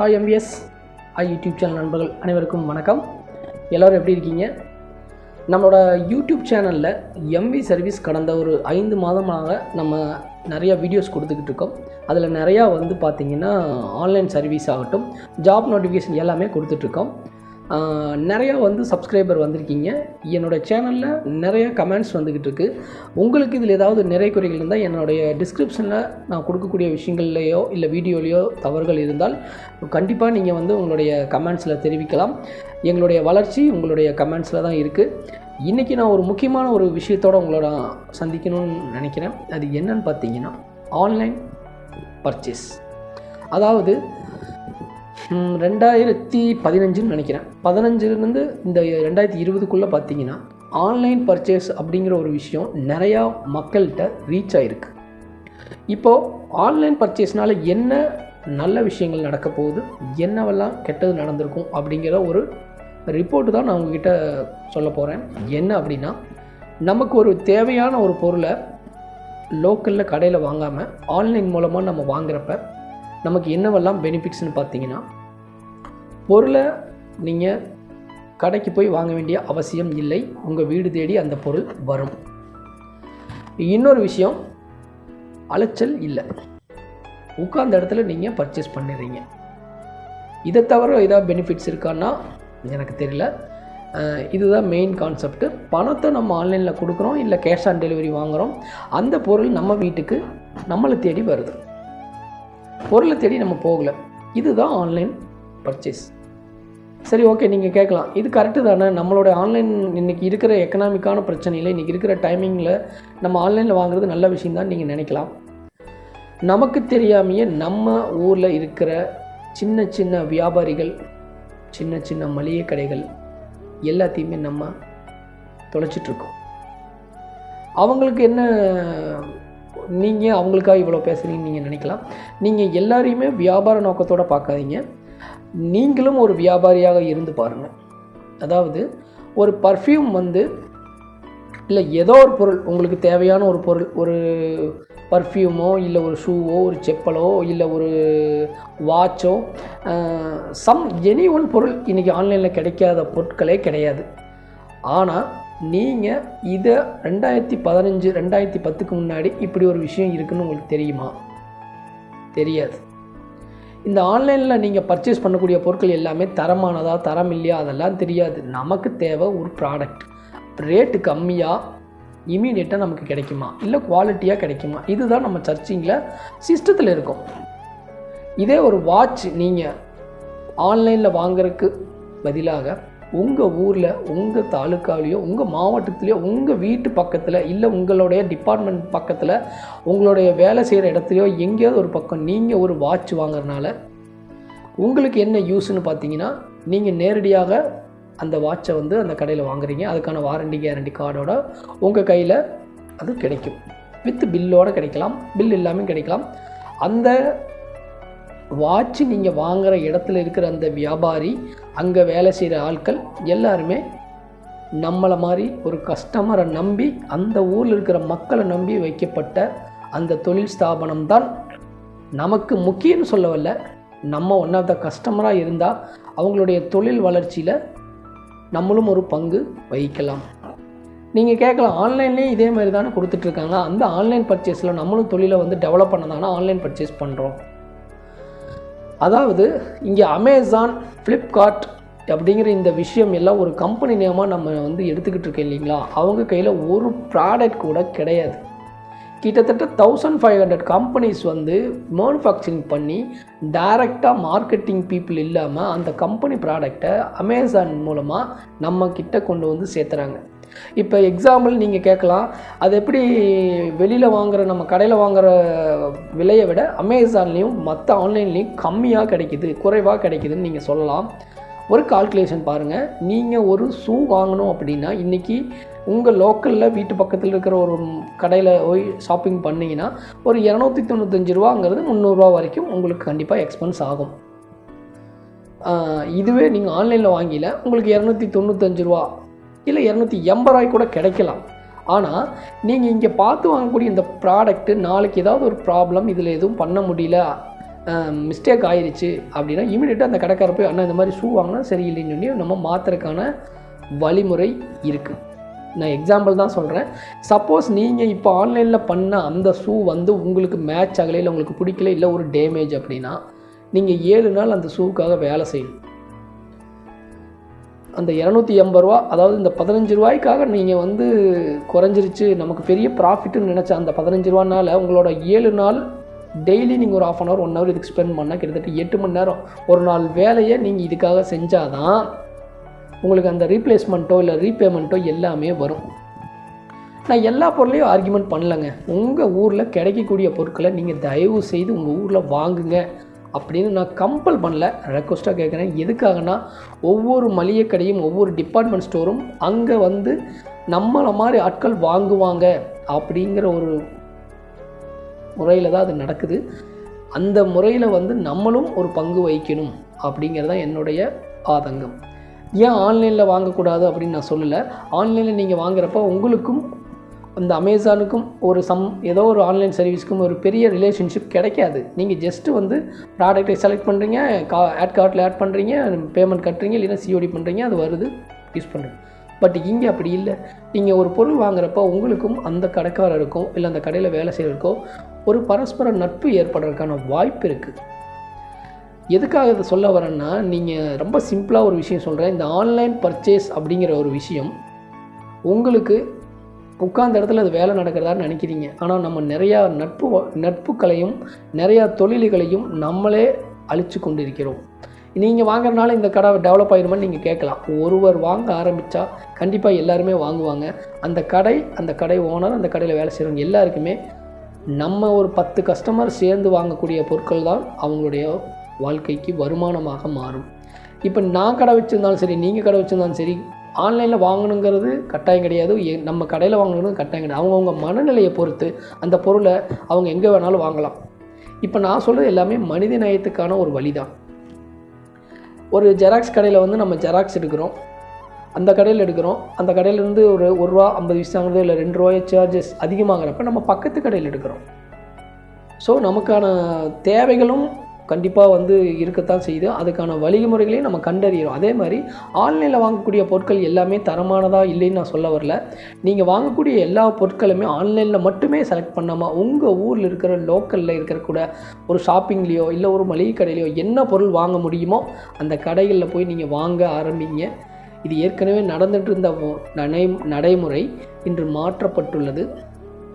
Hi MPS hi YouTube channel நண்பர்கள் அனைவருக்கும் வணக்கம். எல்லோரும் எப்படி இருக்கீங்க? நம்மளோட யூடியூப் சேனலில் எம்வி சர்வீஸ் கடந்த ஒரு ஐந்து மாதமாக நம்ம நிறையா வீடியோஸ் கொடுத்துக்கிட்டு இருக்கோம். அதில் நிறையா வந்து பார்த்திங்கன்னா ஆன்லைன் சர்வீஸ் ஆகட்டும் ஜாப் நோட்டிஃபிகேஷன் எல்லாமே கொடுத்துட்ருக்கோம் நிறையா வந்து சப்ஸ்கிரைபர் வந்திருக்கீங்க. என்னோடய சேனலில் நிறைய கமெண்ட்ஸ் வந்துக்கிட்டு இருக்குது உங்களுக்கு இதில் ஏதாவது நிறை குறைகள் இருந்தால் என்னுடைய டிஸ்கிரிப்ஷனில் நான் கொடுக்கக்கூடிய விஷயங்கள்லையோ இல்லை வீடியோலையோ தவறுகள் இருந்தால் கண்டிப்பாக நீங்கள் வந்து உங்களுடைய கமெண்ட்ஸில் தெரிவிக்கலாம். எங்களுடைய வளர்ச்சி உங்களுடைய கமெண்ட்ஸில் தான் இருக்குது இன்றைக்கி நான் ஒரு முக்கியமான ஒரு விஷயத்தோட உங்களோட சந்திக்கணும்னு நினைக்கிறேன். அது என்னன்னு பார்த்தீங்கன்னா ஆன்லைன் பர்ச்சேஸ் அதாவது ரெண்டாயிரத்தி பதினஞ்சுன்னு நினைக்கிறேன். பதினஞ்சுலேருந்து இந்த ரெண்டாயிரத்தி இருபதுக்குள்ளே பார்த்தீங்கன்னா ஆன்லைன் பர்ச்சேஸ் அப்படிங்கிற ஒரு விஷயம் நிறையா மக்கள்கிட்ட ரீச் ஆகிருக்கு இப்போது ஆன்லைன் பர்ச்சேஸ்னால் என்ன நல்ல விஷயங்கள் நடக்க போகுது என்னவெல்லாம் கெட்டது நடந்திருக்கும் அப்படிங்கிற ஒரு ரிப்போர்ட்டு தான் நான் உங்ககிட்ட சொல்ல போகிறேன் என்ன அப்படின்னா நமக்கு ஒரு தேவையான ஒரு பொருளை லோக்கலில் கடையில் வாங்காமல் ஆன்லைன் மூலமாக நம்ம வாங்குறப்ப நமக்கு என்னவெல்லாம் பெனிஃபிட்ஸ்னு பார்த்தீங்கன்னா பொருளை நீங்கள் கடைக்கு போய் வாங்க வேண்டிய அவசியம் இல்லை. உங்கள் வீடு தேடி அந்த பொருள் வரும். இன்னொரு விஷயம் அலைச்சல் இல்லை. உட்கார்ந்த இடத்துல நீங்கள் பர்ச்சேஸ் பண்ணிடுறீங்க. இதை தவிர ஏதாவது பெனிஃபிட்ஸ் இருக்கான்னா எனக்கு தெரியல. இதுதான் மெயின் கான்செப்ட் பணத்தை நம்ம ஆன்லைனில் கொடுக்குறோம் இல்லை கேஷ் ஆன் டெலிவரி வாங்குகிறோம் அந்த பொருள் நம்ம வீட்டுக்கு நம்மளை தேடி வருது. பொருளை தேடி நம்ம போகலை. இதுதான் ஆன்லைன் பர்ச்சேஸ் சரி ஓகே நீங்கள் கேட்கலாம். இது கரெக்டு தானே? நம்மளோட ஆன்லைன் இன்றைக்கி இருக்கிற எக்கனாமிக்கான பிரச்சனையில் இன்றைக்கி இருக்கிற டைமிங்கில் நம்ம ஆன்லைனில் வாங்குறது நல்ல விஷயம் தான் நீங்கள் நினைக்கலாம். நமக்கு தெரியாமையே நம்ம ஊரில் இருக்கிற சின்ன சின்ன வியாபாரிகள் சின்ன சின்ன மளிகை கடைகள் எல்லாத்தையுமே நம்ம தொலைச்சிட்ருக்கோம் அவங்களுக்கு என்ன நீங்கள் அவங்களுக்காக இவ்வளோ பேசுகிறீங்கன்னு நீங்கள் நினைக்கலாம். நீங்கள் எல்லாரையுமே வியாபார நோக்கத்தோடு பார்க்காதீங்க. நீங்களும் ஒரு வியாபாரியாக இருந்து பாருங்கள் அதாவது ஒரு பர்ஃப்யூம் வந்து இல்லை ஏதோ ஒரு பொருள் உங்களுக்கு தேவையான ஒரு பொருள் ஒரு பர்ஃப்யூமோ இல்லை ஒரு ஷூவோ ஒரு செப்பலோ இல்லை ஒரு வாட்சோ சம் எனி ஒன் பொருள் இன்றைக்கி ஆன்லைனில் கிடைக்காத பொருட்களே கிடையாது. ஆனால் நீங்கள் இதை ரெண்டாயிரத்தி பதினஞ்சு ரெண்டாயிரத்தி பத்துக்கு முன்னாடி இப்படி ஒரு விஷயம் இருக்குதுன்னு உங்களுக்கு தெரியுமா? தெரியாது. இந்த ஆன்லைனில் நீங்கள் பர்ச்சேஸ் பண்ணக்கூடிய பொருட்கள் எல்லாமே தரமானதா தரம் இல்லையா அதெல்லாம் தெரியாது. நமக்கு தேவை ஒரு ப்ராடக்ட் ரேட்டு கம்மியாக இமீடியட்டாக நமக்கு கிடைக்குமா? இல்லை குவாலிட்டியாக கிடைக்குமா? இதுதான் நம்ம சர்ச்சிங்கில் சிஸ்டத்தில் இருக்கும். இதே ஒரு வாட்ச் நீங்கள் ஆன்லைனில் வாங்குறதுக்கு பதிலாக உங்கள் ஊரில் உங்கள் தாலுக்காவிலையோ உங்கள் மாவட்டத்துலேயோ உங்கள் வீட்டு பக்கத்தில் இல்லை உங்களுடைய டிபார்ட்மெண்ட் பக்கத்தில் உங்களுடைய வேலை செய்கிற இடத்துலையோ எங்கேயாவது ஒரு பக்கம் நீங்கள் ஒரு வாட்ச் வாங்குறதுனால உங்களுக்கு என்ன யூஸ்ன்னு பார்த்தீங்கன்னா நீங்கள் நேரடியாக அந்த வாட்சை வந்து அந்த கடையில் வாங்குறீங்க. அதுக்கான வாரண்டி கேரண்டி கார்டோட உங்கள் கையில் அது கிடைக்கும். வித் பில்லோடு கிடைக்கலாம். பில் இல்லாமல் கிடைக்கலாம். அந்த வாட்ச் நீங்கள் வாங்குகிற இடத்துல இருக்கிற அந்த வியாபாரி அங்கே வேலை செய்கிற ஆட்கள் எல்லாருமே நம்மளை மாதிரி ஒரு கஸ்டமரை நம்பி அந்த ஊரில் இருக்கிற மக்களை நம்பி வைக்கப்பட்ட அந்த தொழில் ஸ்தாபனம் தான் நமக்கு முக்கியம்னு சொல்ல நம்ம ஒன் ஆஃப் த கஸ்டமராக இருந்தால் அவங்களுடைய தொழில் வளர்ச்சியில் நம்மளும் ஒரு பங்கு வகிக்கலாம். நீங்கள் கேட்கலாம் ஆன்லைன்லேயும் இதே மாதிரி தானே கொடுத்துட்ருக்காங்க அந்த ஆன்லைன் பர்ச்சேஸில் நம்மளும் தொழிலை வந்து டெவலப் பண்ணதானே ஆன்லைன் பர்ச்சேஸ் பண்ணுறோம் அதாவது இங்கே அமேசான் ஃப்ளிப்கார்ட் அப்படிங்கிற இந்த விஷயம் எல்லாம் ஒரு கம்பெனி நேமாக நம்ம வந்து எடுத்துக்கிட்டு இருக்கோம் இல்லைங்களா? அவங்க கையில் ஒரு ப்ராடக்ட் கூட கிடையாது. கிட்டத்தட்ட தௌசண்ட் ஃபைவ் ஹண்ட்ரட் கம்பெனிஸ் வந்து மேனுஃபேக்சரிங் பண்ணி டைரெக்டாக மார்க்கெட்டிங் பீப்புள் இல்லாமல் அந்த கம்பெனி ப்ராடக்டை அமேசான் மூலமாக நம்ம கிட்ட கொண்டு வந்து சேர்த்துறாங்க. இப்போ எக்ஸாம்பிள் நீங்கள் கேட்கலாம். அது எப்படி வெளியில் வாங்குற நம்ம கடையில் வாங்குகிற விலையை விட அமேசான்லேயும் மற்ற ஆன்லைன்லேயும் கம்மியாக கிடைக்குது குறைவாக கிடைக்குதுன்னு நீங்கள் சொல்லலாம். ஒரு கால்குலேஷன் பாருங்கள் நீங்கள் ஒரு ஷூ வாங்கணும் அப்படின்னா இன்றைக்கி உங்கள் லோக்கலில் வீட்டு பக்கத்தில் இருக்கிற ஒரு கடையில் போய் ஷாப்பிங் பண்ணிங்கன்னா ஒரு இரநூத்தி தொண்ணூத்தஞ்சு ரூபாங்கிறது முந்நூறுரூவா வரைக்கும் உங்களுக்கு கண்டிப்பாக எக்ஸ்பென்ஸ் ஆகும். இதுவே நீங்கள் ஆன்லைனில் வாங்கில உங்களுக்கு இரநூத்தி தொண்ணூத்தஞ்சு ரூபா இல்லை இரநூத்தி எண்பது ரூபாய் கூட கிடைக்கலாம். ஆனால் நீங்கள் இங்கே பார்த்து வாங்கக்கூடிய இந்த ப்ராடக்ட்டு நாளைக்கு ஏதாவது ஒரு ப்ராப்ளம் இதில் எதுவும் பண்ண முடியல மிஸ்டேக் ஆயிடுச்சு அப்படின்னா இமீடியட்டாக அந்த கடைக்கார போய் அண்ணா இந்த மாதிரி ஷூ வாங்கினா சரியில்லைன்னு சொல்லி நம்ம மாற்றுறதுக்கான வழிமுறை இருக்குது நான் எக்ஸாம்பிள் தான் சொல்கிறேன் சப்போஸ் நீங்கள் இப்போ ஆன்லைனில் பண்ண அந்த ஷூ வந்து உங்களுக்கு மேட்ச் ஆகலை இல்லை உங்களுக்கு பிடிக்கல இல்லை ஒரு டேமேஜ் அப்படின்னா நீங்கள் ஏழு நாள் அந்த ஷூவுக்காக வேலை செய்யணும். அந்த இரநூத்தி எண்பது ரூபா அதாவது இந்த பதினஞ்சு ரூபாய்க்காக நீங்கள் வந்து குறைஞ்சிருச்சு நமக்கு பெரிய ப்ராஃபிட்னு நினச்ச அந்த பதினஞ்சு ரூபானால உங்களோட ஏழு நாள் டெய்லி நீங்கள் ஒரு half an hour one hour இதுக்கு ஸ்பெண்ட் பண்ணால் கிட்டத்தட்ட எட்டு மணி நேரம். ஒரு நாள் வேலையை நீங்கள் இதுக்காக செஞ்சால் தான் உங்களுக்கு அந்த ரீப்ளேஸ்மெண்ட்டோ இல்லை ரீபேமெண்ட்டோ எல்லாமே வரும். நான் எல்லா பொருளையும் ஆர்கியூமெண்ட் பண்ணலங்க. உங்கள் ஊரில் கிடைக்கக்கூடிய பொருட்களை நீங்கள் தயவு செய்து உங்கள் ஊரில் வாங்குங்க. அப்படின்னு நான் கம்பல் பண்ணல. ரெக்வஸ்ட்டாக கேட்குறேன் எதுக்காகனா ஒவ்வொரு மளிகை கடையும் ஒவ்வொரு டிபார்ட்மெண்ட் ஸ்டோரும் அங்கே வந்து நம்மளை மாதிரி ஆட்கள் வாங்குவாங்க அப்படிங்கிற ஒரு முறையில் தான் அது நடக்குது. அந்த முறையில் வந்து நம்மளும் ஒரு பங்கு வகிக்கணும் அப்படிங்கிறது தான் என்னுடைய ஆதங்கம். ஏன் ஆன்லைனில் வாங்கக்கூடாது அப்படின்னு நான் சொல்லலை. ஆன்லைனில் நீங்கள் வாங்குறப்ப உங்களுக்கும் இந்த அமேசானுக்கும் ஒரு சம் ஏதோ ஒரு ஆன்லைன் சர்வீஸ்க்கும் ஒரு பெரிய ரிலேஷன்ஷிப் கிடைக்காது. நீங்கள் ஜஸ்ட்டு வந்து ப்ராடக்ட்டை செலக்ட் பண்ணுறீங்க கா ஆட் கார்ட்டில் ஆட் பண்ணுறீங்க பேமெண்ட் கட்டுறீங்க இல்லைன்னா சிஓடி பண்ணுறீங்க அது வருது யூஸ் பண்ணுறீங்க பட் இங்கே அப்படி இல்லை. நீங்கள் ஒரு பொருள் வாங்குறப்ப உங்களுக்கும் அந்த கடைக்காரருக்கும் இல்லை அந்த கடையில் வேலை செய்கிறதுக்கோ ஒரு பரஸ்பர நட்பு ஏற்படுறதுக்கான வாய்ப்பு இருக்குது எதுக்காக இதை சொல்ல வரேன்னா நீங்கள் ரொம்ப சிம்பிளாக ஒரு விஷயம் சொல்கிறேன் இந்த ஆன்லைன் பர்ச்சேஸ் அப்படிங்கிற ஒரு விஷயம் உங்களுக்கு உட்கார்ந்த இடத்துல அது வேலை நடக்கிறதா நினைக்கிறீங்க. ஆனால் நம்ம நிறையா நட்பு வ- நட்புகளையும் நிறையா தொழில்களையும் நம்மளே அழிச்சு கொண்டிருக்கிறோம். நீங்கள் வாங்குறதுனால இந்த கடை டெவலப் ஆயிருமான்னு நீங்கள் கேட்கலாம். ஒருவர் வாங்க ஆரம்பித்தா கண்டிப்பாக எல்லாருமே வாங்குவாங்க. அந்த கடை அந்த கடை ஓனர் அந்த கடையில் வேலை செய்கிறவங்க எல்லாருக்குமே நம்ம ஒரு பத்து கஸ்டமர் சேர்ந்து வாங்கக்கூடிய பொருட்கள் தான் அவங்களுடைய வாழ்க்கைக்கு வருமானமாக மாறும். இப்போ நான் கடை வச்சுருந்தாலும் சரி நீங்கள் கடை வச்சுருந்தாலும் சரி ஆன்லைனில் வாங்கணுங்கிறது கட்டாயம் கிடையாது. நம்ம கடையில் வாங்கணுங்கிறது கட்டாயம் கிடையாது. அவங்கவுங்க மனநிலையை பொறுத்து அந்த பொருளை அவங்க எங்கே வேணாலும் வாங்கலாம். இப்போ நான் சொல்கிறது எல்லாமே மனித நேயத்துக்கான ஒரு வழி தான் ஒரு ஜெராக்ஸ் கடையில் வந்து நம்ம ஜெராக்ஸ் எடுக்கிறோம். அந்த கடையில் எடுக்கிறோம். அந்த கடையிலேருந்து ஒரு ஒரு ரூபா ஐம்பது வயசு வாங்குறது இல்லை ரெண்டு ரூபாய் சார்ஜஸ் அதிகமாகிறப்ப நம்ம பக்கத்து கடையில் எடுக்கிறோம். ஸோ நமக்கான தேவைகளும் கண்டிப்பாக வந்து இருக்கத்தான் செய்யுது. அதுக்கான வழிமுறைகளையும் நம்ம கண்டறிகிறோம் அதே மாதிரி ஆன்லைனில் வாங்கக்கூடிய பொருட்கள் எல்லாமே தரமானதாக இல்லைன்னு நான் சொல்ல வரல. நீங்கள் வாங்கக்கூடிய எல்லா பொருட்களுமே ஆன்லைனில் மட்டுமே செலக்ட் பண்ணாமல் உங்கள் ஊரில் இருக்கிற லோக்கலில் இருக்கிற கூட ஒரு ஷாப்பிங்லேயோ இல்லை ஒரு மளிகை கடையிலையோ என்ன பொருள் வாங்க முடியுமோ அந்த கடைகளில் போய் நீங்கள் வாங்க ஆரம்பிங்க. இது ஏற்கனவே நடந்துட்டு இருந்த நடை நடைமுறை இன்று மாற்றப்பட்டுள்ளது.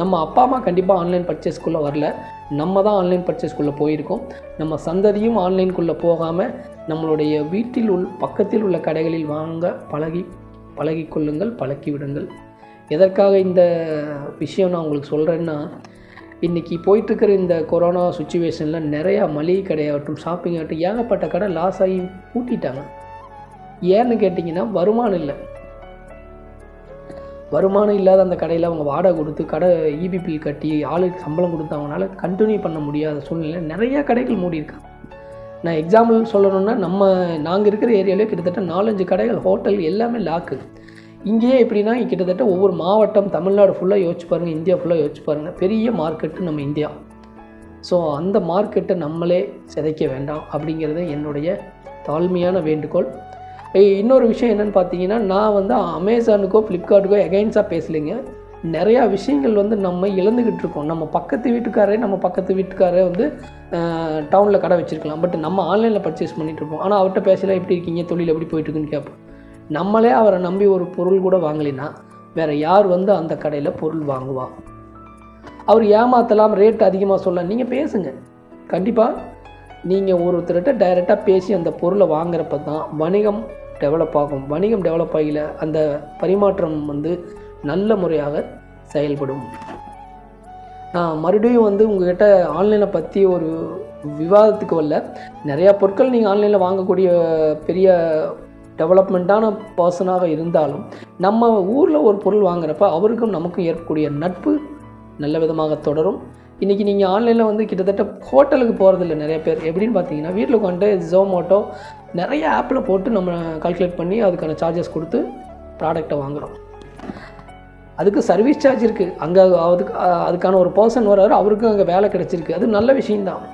நம்ம அப்பா அம்மா கண்டிப்பாக ஆன்லைன் பர்ச்சேஸ்க்குள்ளே வரல. நம்ம தான் ஆன்லைன் பர்ச்சேஸ்குள்ளே போயிருக்கோம். நம்ம சந்ததியும் ஆன்லைனுக்குள்ளே போகாமல் நம்மளுடைய வீட்டில் உள் பக்கத்தில் உள்ள கடைகளில் வாங்க பழகி பழகிக்கொள்ளுங்கள் கொள்ளுங்கள் பழக்கி விடுங்கள். எதற்காக இந்த விஷயம் நான் உங்களுக்கு சொல்கிறேன்னா இன்றைக்கி போயிட்டுருக்கிற இந்த கொரோனா சுச்சுவேஷனில் நிறையா மளிகை கடையாகட்டும் ஷாப்பிங் ஆகட்டும் ஏகப்பட்ட கடை லாஸ் ஆகி பூட்டிட்டாங்க. ஏன்னு கேட்டிங்கன்னா வருமானம் இல்லை. வருமானம் இல்லாத அந்த கடையில் அவங்க வாடகை கொடுத்து கடை இபிபி கட்டி ஆளுக்கு சம்பளம் கொடுத்து அவங்களால கண்டினியூ பண்ண முடியாத சூழ்நிலை. நிறைய கடைகள் மூடி இருக்காங்க. நான் எக்ஸாம்பிள் சொல்லணும்னா நம்ம நாங்கள் இருக்கிற ஏரியாவிலே கிட்டத்தட்ட நாலஞ்சு கடைகள் ஹோட்டல் எல்லாமே லாக்கு இங்கேயே எப்படின்னா கிட்டத்தட்ட ஒவ்வொரு மாவட்டம் தமிழ்நாடு ஃபுல்லாக யோசிச்சு பாருங்கள் இந்தியா ஃபுல்லாக யோசிச்சு பாருங்கள் பெரிய மார்க்கெட்டு நம்ம இந்தியா. ஸோ அந்த மார்க்கெட்டை நம்மளே சிதைக்க வேண்டாம் அப்படிங்கிறது என்னுடைய தாழ்மையான வேண்டுகோள். இன்னொரு விஷயம் என்னென்னு பார்த்தீங்கன்னா நான் வந்து அமேசானுக்கோ ஃப்ளிப்கார்ட்டுக்கோ எகைன்ஸாக பேசலைங்க. நிறையா விஷயங்கள் வந்து நம்ம இழந்துக்கிட்டு இருக்கோம். நம்ம பக்கத்து வீட்டுக்காரே நம்ம பக்கத்து வீட்டுக்காரே வந்து டவுனில் கடை வச்சுருக்கலாம். பட் நம்ம ஆன்லைனில் பர்ச்சேஸ் பண்ணிட்டு ஆனால் அவர்கிட்ட பேசலாம் எப்படி இருக்கீங்க? தொழில் எப்படி போயிட்டுருக்குன்னு கேட்போம். நம்மளே அவரை நம்பி ஒரு பொருள் கூட வாங்கலைன்னா வேறு யார் வந்து அந்த கடையில் பொருள் வாங்குவா? அவர் ஏமாற்றலாம் ரேட் அதிகமாக சொல்ல. நீங்கள் பேசுங்க. கண்டிப்பாக நீங்கள் ஒருத்தர்கிட்ட டைரெக்டாக பேசி அந்த பொருளை வாங்குறப்ப தான் வணிகம் டெவலப் ஆகும். வணிகம் டெவலப் ஆகல அந்த பரிமாற்றம் வந்து நல்ல முறையாக செயல்படும். நான் மறுபடியும் வந்து உங்ககிட்ட ஆன்லைனை பற்றி ஒரு விவாதத்துக்கு வரல. நிறையா பொருட்கள் நீங்கள் ஆன்லைனில் வாங்கக்கூடிய பெரிய டெவலப்மெண்ட்டான பர்சனாக இருந்தாலும் நம்ம ஊரில் ஒரு பொருள் வாங்குறப்ப அவருக்கும் நமக்கும் ஏற்படக்கூடிய நட்பு நல்ல விதமாக தொடரும். இன்றைக்கி நீங்கள் ஆன்லைனில் வந்து கிட்டத்தட்ட ஹோட்டலுக்கு போகிறதில்ல நிறைய பேர். எப்படின்னு பார்த்தீங்கன்னா வீட்டில் உட்காந்து ஜோமோட்டோ நிறைய ஆப்பில் போட்டு நம்ம கால்குலேட் பண்ணி அதுக்கான சார்ஜஸ் கொடுத்து ப்ராடக்டை வாங்குகிறோம் அதுக்கு சர்வீஸ் சார்ஜ் இருக்குது அங்கே அதுக்கு அதுக்கான ஒரு பர்சன் வர்றாரு அவருக்கும் அங்கே வேலை கிடச்சிருக்கு. அது நல்ல விஷயந்தான்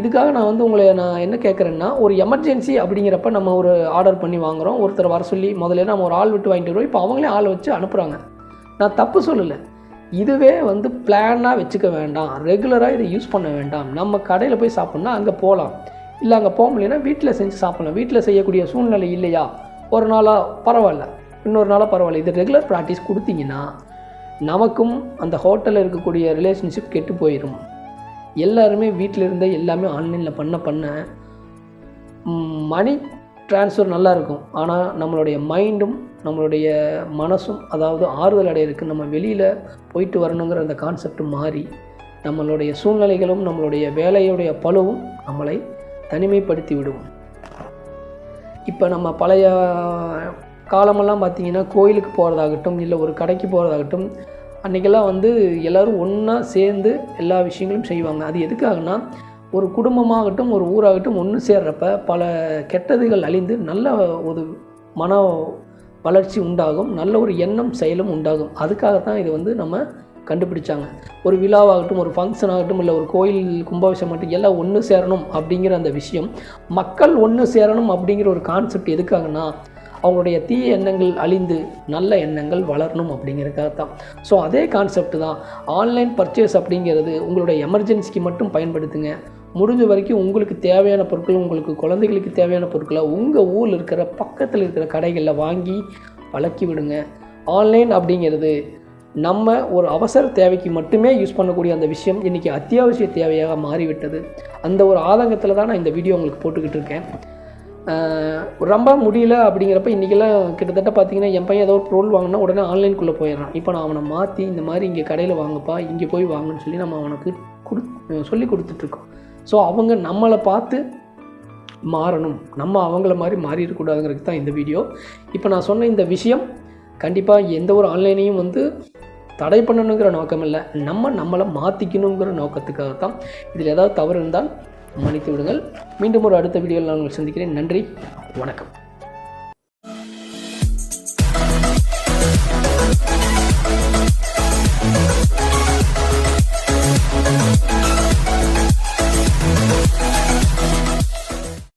இதுக்காக நான் வந்து உங்களை நான் என்ன கேட்குறேன்னா ஒரு எமர்ஜென்சி அப்படிங்கிறப்ப நம்ம ஒரு ஆர்டர் பண்ணி வாங்குகிறோம் ஒருத்தர் வர சொல்லி முதல்ல நம்ம ஒரு ஆள் விட்டு வாங்கிட்டு வருவோம். இப்போ அவங்களே ஆள் வச்சு அனுப்புகிறாங்க நான் தப்பு சொல்லலை. இதுவே வந்து பிளானாக வச்சுக்க வேண்டாம். ரெகுலராக இதை யூஸ் பண்ண வேண்டாம். நம்ம கடையில் போய் சாப்பிட்னா அங்கே போகலாம் இல்லை அங்கே போக முடியலன்னா வீட்டில் செஞ்சு சாப்பிட்லாம். வீட்டில் செய்யக்கூடிய சூழ்நிலை இல்லையா? ஒரு நாளாக பரவாயில்ல. இன்னொரு நாளாக பரவாயில்ல. இது ரெகுலர் ப்ராக்டிஸ் கொடுத்தீங்கன்னா நமக்கும் அந்த ஹோட்டலில் இருக்கக்கூடிய ரிலேஷன்ஷிப் கெட்டு போயிடும் எல்லாருமே வீட்டில் இருந்தே எல்லாமே ஆன்லைனில் பண்ண பண்ண மணி ட்ரான்ஸ்ஃபர் நல்லாயிருக்கும் ஆனால் நம்மளுடைய மைண்டும் நம்மளுடைய மனசும் அதாவது ஆறுதல் அடையிறதுக்கு நம்ம வெளியில் போயிட்டு வரணுங்கிற அந்த கான்செப்ட் மாறி நம்மளுடைய சூழ்நிலைகளும் நம்மளுடைய வேலையுடைய பழுவும் நம்மளை தனிமைப்படுத்தி விடும் இப்போ நம்ம பழைய காலமெல்லாம் பார்த்திங்கன்னா கோயிலுக்கு போகிறதாகட்டும் இல்லை ஒரு கடைக்கு போகிறதாகட்டும் அன்றைக்கெல்லாம் வந்து எல்லோரும் ஒன்றா சேர்ந்து எல்லா விஷயங்களும் செய்வாங்க. அது எதுக்காகனா ஒரு குடும்பமாகட்டும் ஒரு ஊராகட்டும் ஒன்று சேர்றப்ப பல கெட்டதுகள் அழிந்து நல்ல ஒரு மன வளர்ச்சி உண்டாகும் நல்ல ஒரு எண்ணம் செயலும் உண்டாகும். அதுக்காகத்தான் இது வந்து நம்ம கண்டுபிடிச்சாங்க. ஒரு விழாவாகட்டும் ஒரு ஃபங்க்ஷன் ஆகட்டும் இல்லை ஒரு கோயில் கும்பாபிஷேகம் ஆகட்டும் எல்லாம் ஒன்று சேரணும் அப்படிங்கிற அந்த விஷயம் மக்கள் ஒன்று சேரணும் அப்படிங்கிற ஒரு கான்செப்ட் எதுக்காகன்னா அவங்களுடைய தீய எண்ணங்கள் அழிந்து நல்ல எண்ணங்கள் வளரணும் அப்படிங்கிறதுக்காக தான் ஸோ அதே கான்செப்ட் தான் ஆன்லைன் பர்ச்சேஸ் அப்படிங்கிறது உங்களுடைய எமர்ஜென்சிக்கு மட்டும் பயன்படுத்துங்க. முடிஞ்ச வரைக்கும் உங்களுக்கு தேவையான பொருட்கள் உங்களுக்கு குழந்தைகளுக்கு தேவையான பொருட்களை உங்கள் ஊரில் இருக்கிற பக்கத்தில் இருக்கிற கடைகளில் வாங்கி பழக்கி விடுங்க. ஆன்லைன் அப்படிங்கிறது நம்ம ஒரு அவசர தேவைக்கு மட்டுமே யூஸ் பண்ணக்கூடிய அந்த விஷயம் இன்றைக்கி அத்தியாவசிய தேவையாக மாறிவிட்டது. அந்த ஒரு ஆதங்கத்தில் தான் நான் இந்த வீடியோ உங்களுக்கு போட்டுக்கிட்டு இருக்கேன். ரொம்ப முடியல அப்படிங்கிறப்ப இன்றைக்கெல்லாம் கிட்டத்தட்ட பார்த்தீங்கன்னா என் பையன் ஏதோ ஒரு பொருள் வாங்கினா உடனே ஆன்லைனுக்குள்ளே போயிடுறான். இப்போ நான் அவனை மாற்றி இந்த மாதிரி இங்கே கடையில் வாங்கப்பா இங்கே போய் வாங்கன்னு சொல்லி நம்ம அவனுக்கு கொடு சொல்லி கொடுத்துட்ருக்கோம் ஸோ அவங்க நம்மளை பார்த்து மாறணும். நம்ம அவங்கள மாதிரி மாறிடக்கூடாதுங்கிறது தான் இந்த வீடியோ இப்போ நான் சொன்ன இந்த விஷயம் கண்டிப்பாக எந்த ஒரு ஆன்லைனையும் வந்து தடை பண்ணணுங்கிற நோக்கம் இல்லை நம்ம நம்மளை மாற்றிக்கணுங்கிற நோக்கத்துக்காக தான் இதில் ஏதாவது தவறு இருந்தால் மன்னித்து விடுங்கள். மீண்டும் ஒரு அடுத்த வீடியோவில் நான் உங்களை சந்திக்கிறேன். நன்றி வணக்கம்.